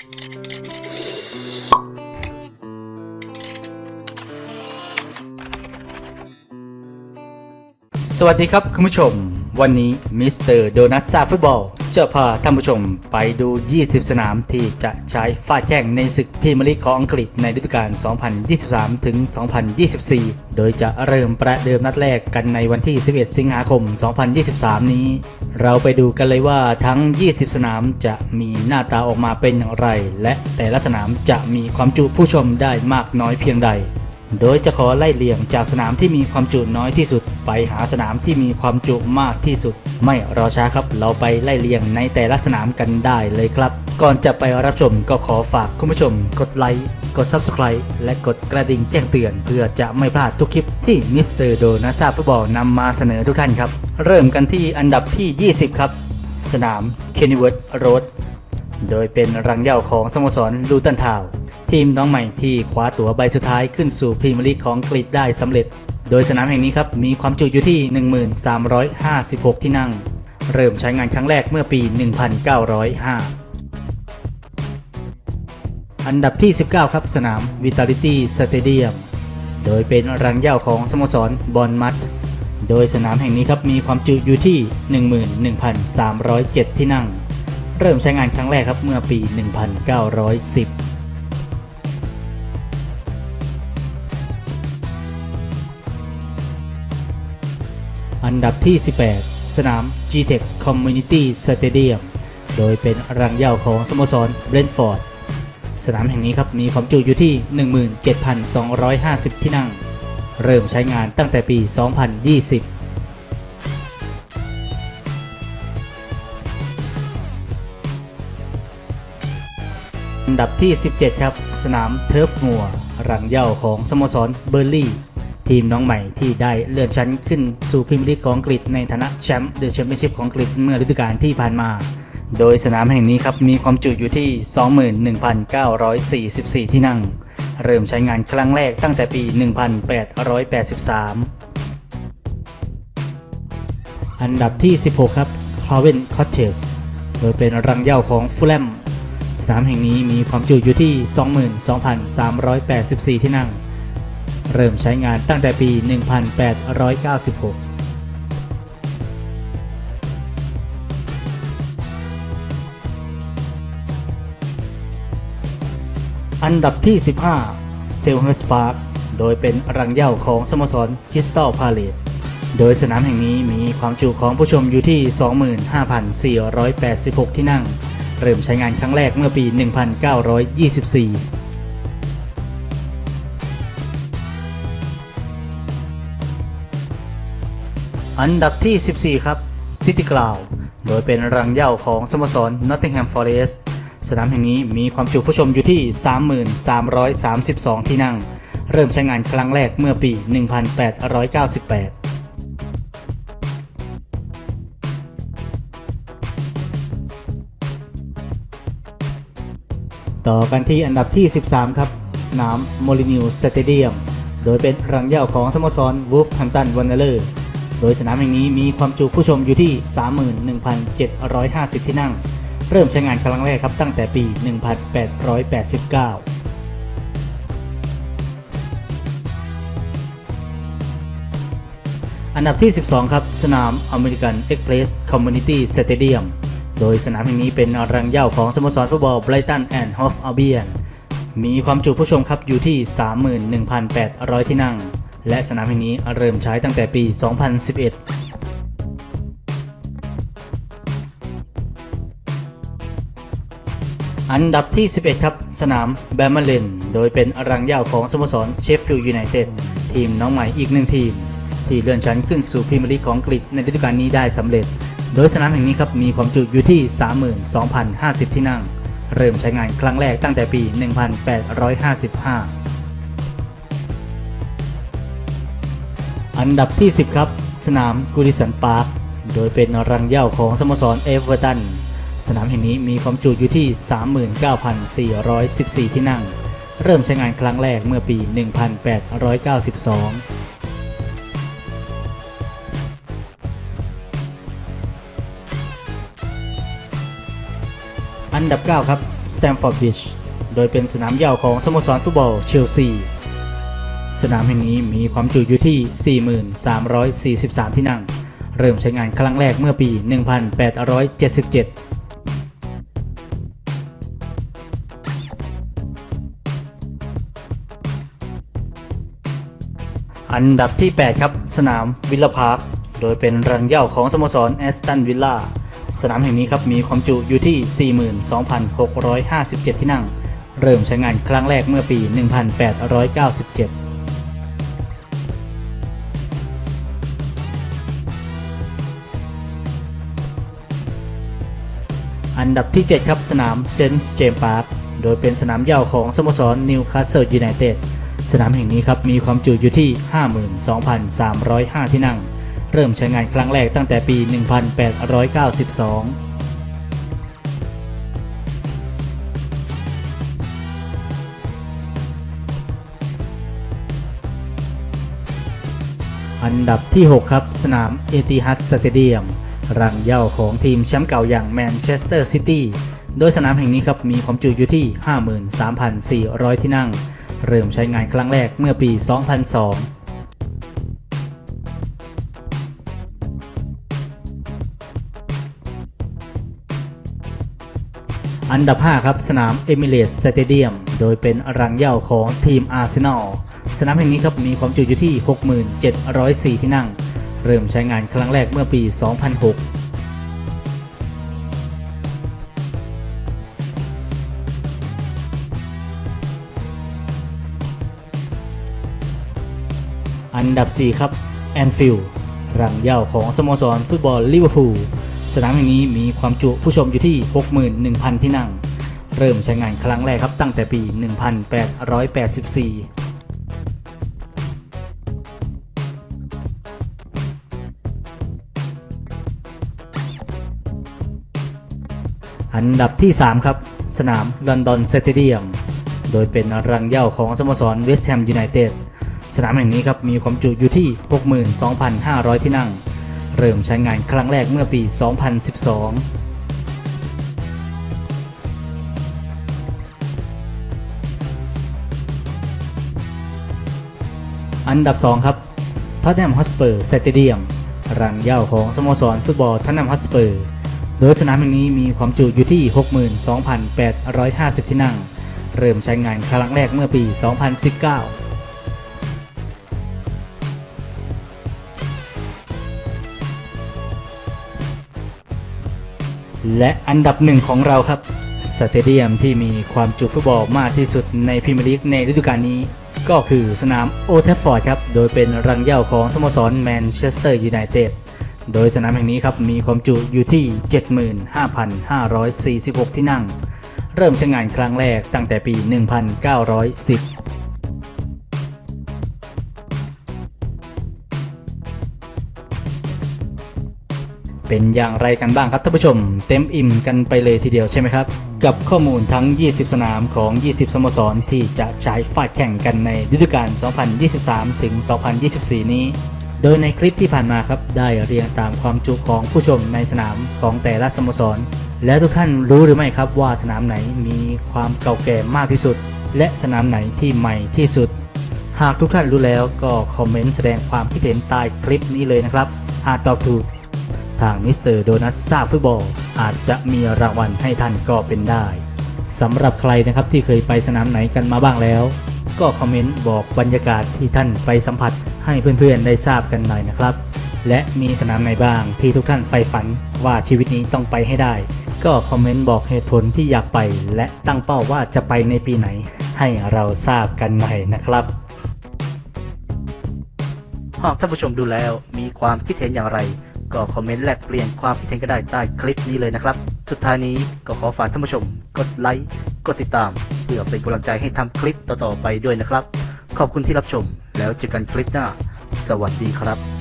สวัสดีครับคุณผู้ชม วันนี้มิสเตอร์โดนัทซาฟุตบอล จะพาท่านผู้ชมไปดู 20 สนามที่จะใช้ฟาดแข่งในศึกพรีเมียร์ลีกของอังกฤษในฤดูกาล 2023 ถึง 2024 โดยจะเริ่มประเดิมนัดแรกกันในวันที่ 11 สิงหาคม 2023 นี้ เราไปดูกันเลยว่าทั้ง 20 สนามจะมีหน้าตาออกมาเป็นอย่างไร และแต่ละสนามจะมีความจุผู้ชมได้มากน้อยเพียงใด โดยจะขอไล่เลี่ยงจากสนามที่มีความจุน้อยที่สุด ไปหาสนามที่มีความจุมากที่สุด ไม่รอช้าครับ เราไปไล่เลี่ยงในแต่ละสนามกันได้เลยครับ ก่อนจะไปรับชมก็ขอฝากคุณผู้ชม กดไลค์กด Subscribe และกดกระดิ่งแจ้งเตือน เพื่อจะไม่พลาดทุกคลิปที่มิสเตอร์โดนาซาฟุตบอลนำมาเสนอทุกท่านครับ เริ่มกันที่อันดับที่ 20 ครับ สนามเคนิเวิร์ด โดยเป็นรังเหย้าของสโมสรลูตันทาวทีมน้องใหม่ที่คว้าตั๋วใบสุดท้ายขึ้นสู่พรีเมียร์ลีกของอังกฤษได้สำเร็จ โดยสนามแห่งนี้ครับมีความจุอยู่ที่ 1356 ที่นั่ง เริ่มใช้งานครั้งแรกเมื่อปี 1905 อันดับที่ 19 ครับสนาม Vitality Stadium โดยเป็นรังเหย้าของสโมสรบอลมัดโดยสนามแห่งนี้ครับมีความจุอยู่ที่ 11,307 ที่นั่ง เริ่มใช้งานครั้งแรกครับเมื่อปี 1910อันดับที่ 18 สนาม G-Tech Community Stadium โดยเป็นรังเหย้าของสโมสรเบรนฟอร์ด สนามแห่งนี้ครับมีความจุอยู่ที่ 17,250 ที่นั่ง เริ่มใช้งานตั้งแต่ปี 2020 อันดับที่ 17 ครับ สนามเทิร์ฟมัวรังเย้าของสโมสรเบอร์ลี่ทีมน้องใหม่ที่ได้เลื่อนชั้นขึ้นสู่พรีเมียร์ลีกของอังกฤษในฐานะแชมป์เดอะแชมเปี้ยนชิพของอังกฤษเมื่อฤดูกาลที่ผ่านมา โดยสนามแห่งนี้ครับมีความจุอยู่ที่ 21,944 ที่นั่ง เริ่มใช้งานครั้งแรกตั้งแต่ปี 1883 อันดับที่ 16 ครับ c l a v e n Cottage โดยเป็นรังเย้าของฟูลแลม สนามแห่งนี้มีความจุอยู่ที่ 22,384 ที่นั่ง เริ่มใช้งานตั้งแต่ปี 1896อันดับที่ 15 เซลเฮอร์สปาร์ค โดยเป็นรังเย้าของสโมสรคริสตัลพาเลตโดยสนามแห่งนี้มีความจุของผู้ชมอยู่ที่ 25,486 ที่นั่ง เริ่มใช้งานครั้งแรกเมื่อปี 1924อันดับที่ 14 ครับ City Ground โดยเป็นรังเหย้าของสโมสร Nottingham Forest สนามแห่งนี้มีความจุผู้ชมอยู่ที่ 3332 ที่นั่ง เริ่มใช้งานครั้งแรกเมื่อปี 1898 ต่อกันที่อันดับที่ 13 ครับ สนามโมลินิวสเตเดียม โดยเป็นรังเหย้าของสโมสรวูฟฮันตันวันเนอร์ โดยสนามแห่งนี้มีความจุผู้ชมอยู่ที่ 31,750 ที่นั่ง เริ่มใช้งานครั้งแรกครับตั้งแต่ปี 1889อันดับที่ 12 ครับ สนาม American Express Community Stadium โดยสนามแห่งนี้เป็นรังเหย้าของสโมสรฟุตบอล Brighton and Hove Albion มีความจุผู้ชมครับอยู่ที่ 31,800 ที่นั่ง และสนามแห่งนี้เริ่มใช้ตั้งแต่ปี 2011อันดับที่ 11 ครับ สนามแบมเมเลนโดยเป็นรังเหย้าของสโมสรเชฟฟิลด์ยูไนเต็ดทีมน้องใหม่อีกหนึ่งทีม ที่เลื่อนชั้นขึ้นสู่พรีเมียร์ลีกของอังกฤษในฤดูกาลนี้ได้สำเร็จ โดยสนามแห่งนี้ครับมีความจุอยู่ที่ 32,050 ที่นั่ง เริ่มใช้งานครั้งแรกตั้งแต่ปี 1855 อันดับที่ 10 ครับ สนามกูดิสันพาร์คโดยเป็นรังเย้าของสโมสรเอเวอร์ตัน สนามแห่งนี้มีความจุอยู่ที่ 39,414 ที่นั่ง เริ่มใช้งานครั้งแรกเมื่อปี 1892 อันดับ 9 ครับสแตมฟอร์ดบิชโดยเป็นสนามเหย้าของสโมสรฟุตบอลเชลซีสนามแห่งนี้มีความจุอยู่ที่ 43,43 ที่นั่ง เริ่มใช้งานครั้งแรกเมื่อปี 1877อันดับที่ 8 ครับ สนามวิลล่าพาร์ค โดยเป็นรังเหย้าของสโมสรแอสตันวิลล่า สนามแห่งนี้ครับมีความจุอยู่ที่ 42,657 ที่นั่ง เริ่มใช้งานครั้งแรกเมื่อปี 1897อันดับที่ 7 ครับสนามเซนต์เจมส์พาร์คโดยเป็นสนามเหย้าของสโมสรนิวคาสเซิลยูไนเต็ดสนามแห่งนี้ครับมีความจุอยู่ที่ 52,305 ที่นั่ง เริ่มใช้งานครั้งแรกตั้งแต่ปี 1892อันดับที่ 6 ครับ สนามเอติฮัดสเตเดียมรังเย้าของทีมแชมป์เก่าอย่างแมนเชสเตอร์ซิตี้โดยสนามแห่งนี้ครับ มีความจุอยู่ที่ 53,400 ที่นั่ง เริ่มใช้งานครั้งแรกเมื่อปี 2002 อันดับ 5 ครับ สนามเอมิเรสสเตเดียมโดยเป็นรังเย้าของทีมอาร์เซนอลสนามแห่งนี้ครับมีความจุอยู่ที่ 6704 ที่นั่ง เริ่มใช้งานครั้งแรกเมื่อปี 2006อันดับ 4 ครับแอนฟิลด์รังเย้าของสโมสรฟุตบอลลิเวอร์พูล สนามแห่งนี้มีความจุผู้ชมอยู่ที่ 61,000 ที่นั่ง เริ่มใช้งานครั้งแรกครับตั้งแต่ปี 1884อันดับที่ 3 ครับ สนามลอนดอนสเตเดียม โดยเป็นรังเหย้าของสโมสรเวสต์แฮมยูไนเต็ด สนามแห่งนี้ครับมีความจุอยู่ที่ 62,500 ที่นั่ง เริ่มใช้งานครั้งแรกเมื่อปี 2012อันดับ 2 ครับท็อตแนมฮอสเปอร์สเตเดียมรังเย้าของสโมสรฟุตบอลท็อตแนมฮอสเปอร์โดยสนามแห่งนี้มีความจุอยู่ที่ 62,850 ที่นั่ง เริ่มใช้งานครั้งแรกเมื่อปี 2019 และอันดับหนึ่งของเราครับสเตเดียมที่มีความจุฟุตบอลมากที่สุดในพรีเมียร์ลีกในฤดูกาลนี้ ก็คือสนามโอเทฟฟอร์ดครับ โดยเป็นรังเย้าของสโมสรแมนเชสเตอร์ยูไนเต็ดโดยสนามแห่งนี้ครับมีความจุอยู่ที่ 75,546 ที่นั่ง เริ่มใช้งานครั้งแรกตั้งแต่ปี 1910 เป็นอย่างไรกันบ้างครับท่านผู้ชม เต็มอิ่มกันไปเลยทีเดียวใช่ไหมครับ กับข้อมูลทั้ง 20 สนามของ 20 สโมสรที่จะใช้ฟาดแข่งกันในฤดูกาล 2023 ถึง 2024 นี้ โดยในคลิปที่ผ่านมาครับ ได้เรียงตามความจุของผู้ชมในสนามของแต่ละสโมสร และทุกท่านรู้หรือไม่ครับว่าสนามไหนมีความเก่าแก่มากที่สุด และสนามไหนที่ใหม่ที่สุด หากทุกท่านรู้แล้วก็คอมเมนต์แสดงความคิดเห็นใต้คลิปนี้เลยนะครับ หากตอบถูก ทางมิสเตอร์โดนัทซาฟุตบอล อาจจะมีรางวัลให้ท่านก็เป็นได้สำหรับใครนะครับที่เคยไปสนามไหนกันมาบ้างแล้ว ก็คอมเมนต์บอกบรรยากาศที่ท่านไปสัมผัสให้เพื่อนๆได้ทราบกันหน่อยนะครับ และมีสนามไหนบ้างที่ทุกท่านใฝ่ฝันว่าชีวิตนี้ต้องไปให้ได้ ก็คอมเมนต์บอกเหตุผลที่อยากไป และตั้งเป้าว่าจะไปในปีไหน ให้เราทราบกันหน่อยนะครับหากท่านผู้ชมดูแล้วมีความคิดเห็นอย่างไร ก็คอมเมนต์แลกเปลี่ยนความคิดเห็นก็ได้ใต้คลิปนี้เลยนะครับ สุดท้ายนี้ก็ขอฝากท่านผู้ชม กดไลค์กดติดตาม เพื่อเป็นกำลังใจให้ทำคลิปต่อๆไปด้วยนะครับ ขอบคุณที่รับชมแล้วเจอกันคลิปหน้า สวัสดีครับ